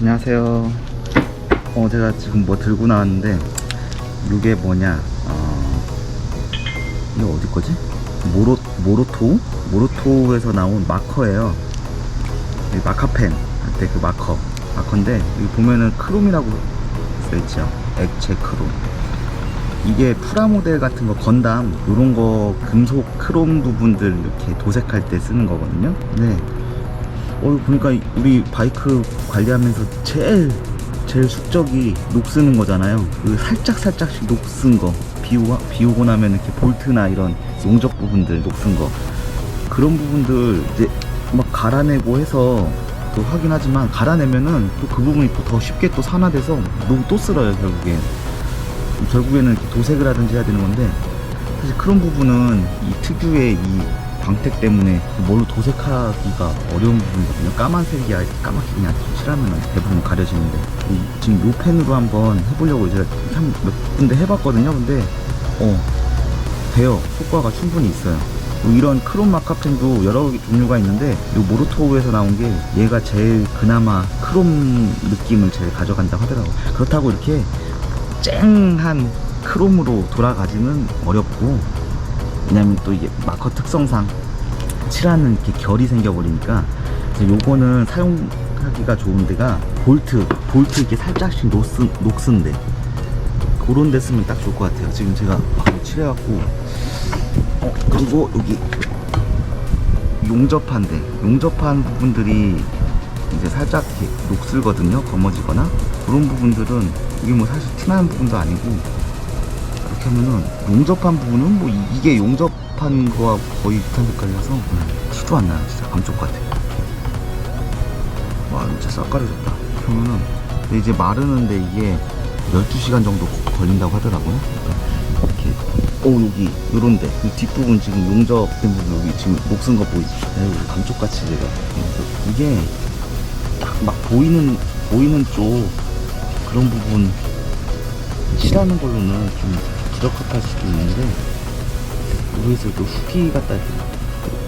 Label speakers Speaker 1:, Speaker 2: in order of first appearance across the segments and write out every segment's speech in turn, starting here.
Speaker 1: 안녕하세요. 어, 제가 지금 뭐 들고 나왔는데, 이게 뭐냐, 어, 이거 어디 거지? 모로, 모로토? 모로토에서 나온 마커예요. 이 마카펜 할 때 그 마커. 마커인데, 여기 보면은 크롬이라고 써있죠. 액체 크롬. 이게 프라모델 같은 거 건담 이런 거 금속 크롬 부분들 이렇게 도색할 때 쓰는 거거든요. 네. 어 보니까 우리 바이크 관리하면서 제일 제일 숙적이 녹쓰는 거잖아요. 그 살짝 살짝씩 녹슨 거. 비오 비오고 나면 이렇게 볼트나 이런 용접 부분들 녹슨 거. 그런 부분들 이제 막 갈아내고 해서 또 확인하지만 갈아내면은 또 그 부분이 또 더 쉽게 또 산화돼서 너무 또 쓸어요 결국엔. 결국에는 도색을 하든지 해야 되는 건데 사실 그런 부분은 이 특유의 이 광택 때문에 뭘로 도색하기가 어려운 부분이거든요. 까만색이야 까맣게 그냥 칠하면 대부분 가려지는데. 이 지금 요 펜으로 한번 해보려고 제가 한몇 군데 해봤거든요. 근데 어 돼요. 효과가 충분히 있어요. 뭐 이런 크롬 마카펜도 여러 종류가 있는데 이 모로토우에서 나온 게 얘가 제일 그나마 크롬 느낌을 제일 가져간다고 하더라고 그렇다고 이렇게 쨍한 크롬으로 돌아가지는 어렵고 왜냐면 또 이게 마커 특성상 칠하는 이렇게 결이 생겨버리니까 요거는 사용하기가 좋은 데가 볼트 볼트 이렇게 살짝씩 녹슨, 녹슨데 그런 데 쓰면 딱 좋을 것 같아요. 지금 제가 바로 칠해갖고. 어 그리고 여기 용접한데 용접한 부분들이 이제 살짝 이렇게 녹슬거든요. 검어지거나. 그런 부분들은 이게 뭐 사실 티나는 부분도 아니고 이렇게 하면은 용접한 부분은 뭐 이- 이게 용접한 거와 거의 비슷한 색깔이라서 티도 안 나요. 진짜 감쪽 같아. 와 진짜 싹 가려졌다. 그러면은 근데 이제 마르는데 이게 12시간 정도 걸린다고 하더라고요. 그러니까 이렇게 오 여기 요런데 이 뒷부분 지금 용접된 부분 여기 지금 녹슨 거 보이지? 에이, 감쪽같이 제가. 이게 딱 막 보이는 보이는 쪽 그런 부분 칠하는 걸로는 좀 부적합할 수도 있는데 모르겠어요. 또 후기 갖다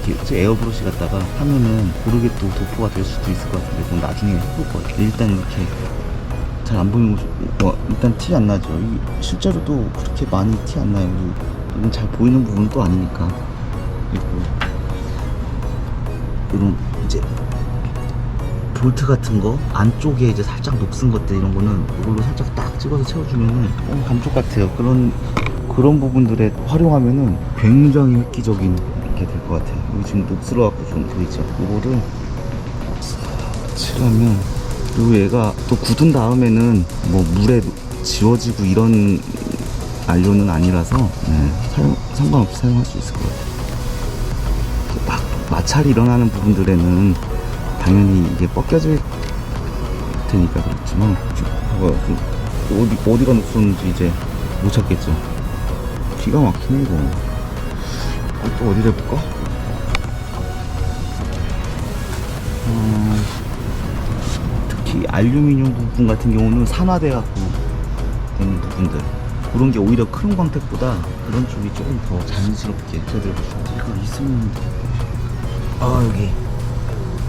Speaker 1: 이렇게 제 에어브러시 갖다가 하면은 고르게 또 도포가 될 수도 있을 것 같은데 그건 나중에 해볼 것 같아요. 일단 이렇게 잘 안 보이는 거 어, 일단 티 안 나죠. 이, 실제로도 그렇게 많이 티 안 나요. 이건 잘 보이는 부분은 또 아니니까. 그리고 이런 이제 볼트 같은 거 안쪽에 이제 살짝 녹슨 것들 이런 거는 이걸로 살짝 딱 찍어서 채워주면은 어, 감쪽 같아요. 그런 그런 부분들에 활용하면은 굉장히 획기적인 게 될 것 같아요. 여기 지금 녹슬어갖고 좀 보이죠? 이거를 칠하면 그리고 얘가 또 굳은 다음에는 뭐 물에 지워지고 이런 안료는 아니라서 네, 사용, 상관없이 사용할 수 있을 것 같아요. 막 마찰이 일어나는 부분들에는 당연히 이게 벗겨질 테니까 그렇지만 봐봐요 좀 어디, 어디가 녹슬었는지 이제 못 찾겠죠. 기가 막히네 이거. 어, 또 어디를 해볼까? 어, 특히 알루미늄 부분 같은 경우는 산화돼 갖고 되는 부분들. 그런 게 오히려 크롬 광택보다 그런 쪽이 조금 더 자연스럽게. 제대로 이거 있으면 아 여기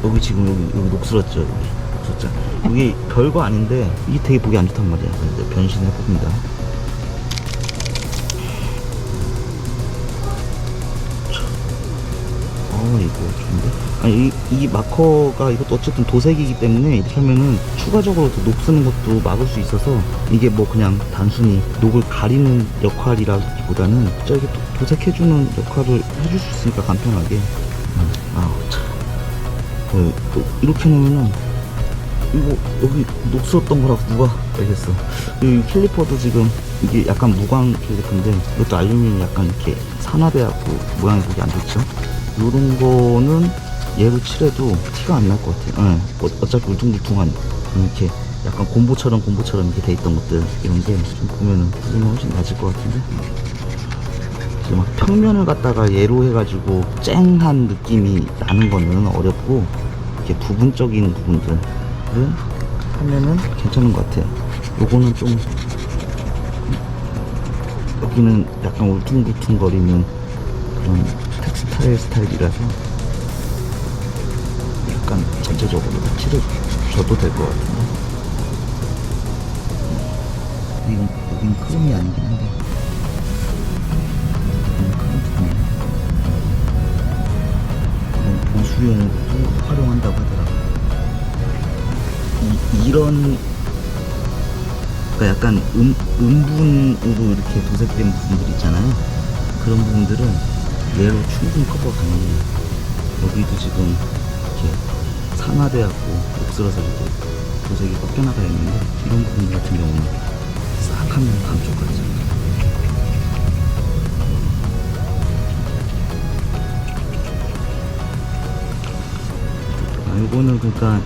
Speaker 1: 여기 지금 여기, 여기 녹슬었죠 여기. 녹슬었죠. 여기 별거 아닌데 이게 되게 보기 안 좋단 말이야. 근데 변신해 봅니다. 어 이거 좋은데? 아니 이, 이 마커가 이것도 어쨌든 도색이기 때문에 이렇게 하면은 추가적으로 더 녹쓰는 것도 막을 수 있어서 이게 뭐 그냥 단순히 녹을 가리는 역할이라기보다는 저기 도- 도색해주는 역할을 해줄 수 있으니까 간편하게 어, 또 이렇게 놓으면은 이거 여기 녹슬었던 거라고 누가 알겠어. 이 캘리퍼도 지금 이게 약간 무광 캘리퍼인데 이것도 알루미늄이 약간 이렇게 산화돼갖고 모양이 보기 안 좋죠? 요런 거는 얘로 칠해도 티가 안 날 것 같아요. 예, 어, 어차피 울퉁불퉁한 이렇게 약간 곰보처럼 곰보처럼 이렇게 돼 있던 것들 이런 게 좀 보면은 좀 훨씬 낮을 것 같은데 이제 막 평면을 갖다가 얘로 해가지고 쨍한 느낌이 나는 거는 어렵고 이렇게 부분적인 부분들을 하면은 괜찮은 것 같아요. 요거는 좀 여기는 약간 울퉁불퉁 거리는 그런 텍스타일 스타일이라서 약간 전체적으로 칠해 줘도 될 것 같은데 근데 이건 여긴 크롬이 아니긴 한데 이건 보수용으로도 활용한다고 하더라고요. 이, 이런 그러니까 약간 음, 음분으로 이렇게 도색된 부분들 있잖아요. 그런 부분들은 얘로 충분히 커버 가능해요. 여기도 지금 이렇게 산화돼갖고 옥슬어서 이렇게 도색이 꺾여나가 있는데 이런 부분 같은 경우는 싹 하면 감쪽같죠 아, 이거는 그러니까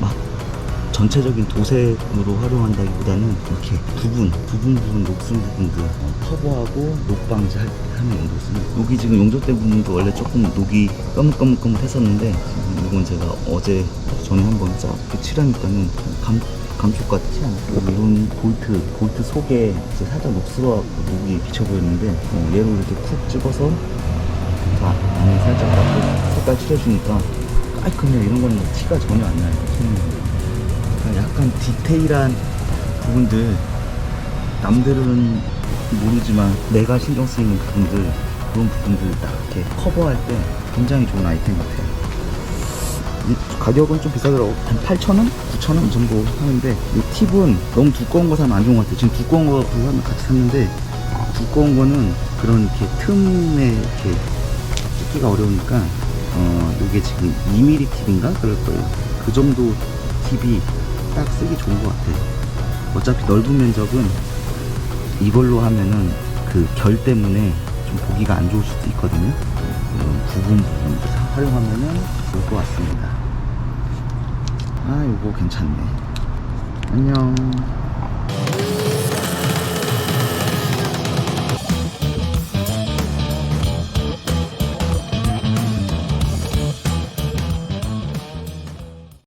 Speaker 1: 막 전체적인 도색으로 활용한다기보다는 이렇게 부분, 부분 부분 녹슨 부분들 어, 커버하고 녹 방지 하는 용도 씁니다. 여기 지금 용접대 부분도 원래 조금 녹이 꺼뭇꺼뭇꺼뭇 했었는데 지금 이건 제가 어제 전에 한번 싹 이렇게 칠하니까는 감, 감촉 같지 않고 이런 볼트, 볼트 속에 이제 살짝 녹슬어갖고 녹이 비쳐 보였는데 어, 얘로 이렇게 쿡 찍어서 다 안에 살짝 색깔 칠해주니까 깔끔해요. 이런 거는 티가 전혀 안 나요. 음. 그러니까 약간 디테일한 부분들 남들은 모르지만 내가 신경 쓰이는 부분들 그런 부분들 딱 이렇게 커버할 때 굉장히 좋은 아이템 같아요 이 가격은 좀 비싸더라고 한 8,000원? 9,000원 정도 하는데 이 팁은 너무 두꺼운 거 사면 안 좋은 것 같아요 지금 두꺼운 거 부산 같이 샀는데 두꺼운 거는 그런 이렇게 틈에 이렇게 찍기가 어려우니까 어 이게 지금 2mm 팁인가? 그럴 거예요. 그 정도 팁이 딱 쓰기 좋은 것 같아요 어차피 넓은 면적은 이걸로 하면은 그 결 때문에 좀 보기가 안 좋을 수도 있거든요. 이런 부분 부분 활용하면은 좋을 것 같습니다. 아 요거 괜찮네. 안녕